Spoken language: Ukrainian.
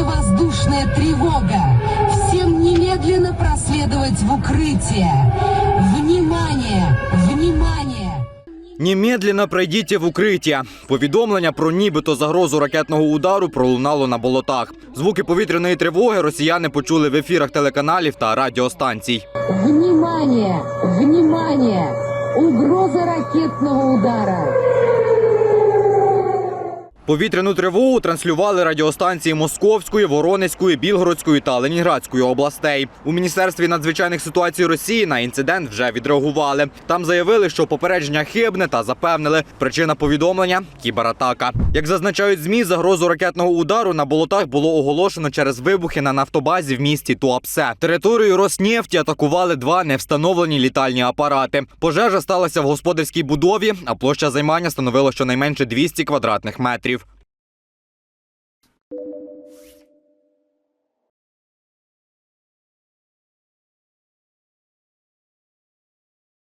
воздушная тревога. Всем немедленно проследовать в укрытие. Внимание! Внимание! Німедленно пройдіть в укриття. Повідомлення про нібито загрозу ракетного удару пролунало на болотах. Звуки повітряної тривоги росіяни почули в ефірах телеканалів та радіостанцій. Внимание! Внимание! Угроза ракетного удара. Повітряну тривогу транслювали радіостанції Московської, Воронезької, Білгородської та Ленінградської областей. У міністерстві надзвичайних ситуацій Росії на інцидент вже відреагували. Там заявили, що попередження хибне та запевнили, причина повідомлення кібератака. Як зазначають змі, загрозу ракетного удару на болотах було оголошено через вибухи на нафтобазі в місті Туапсе. Територію Роснефті атакували два невстановлені літальні апарати. Пожежа сталася в господарській будові, а площа займання становила щонайменше 200 квадратних метрів. you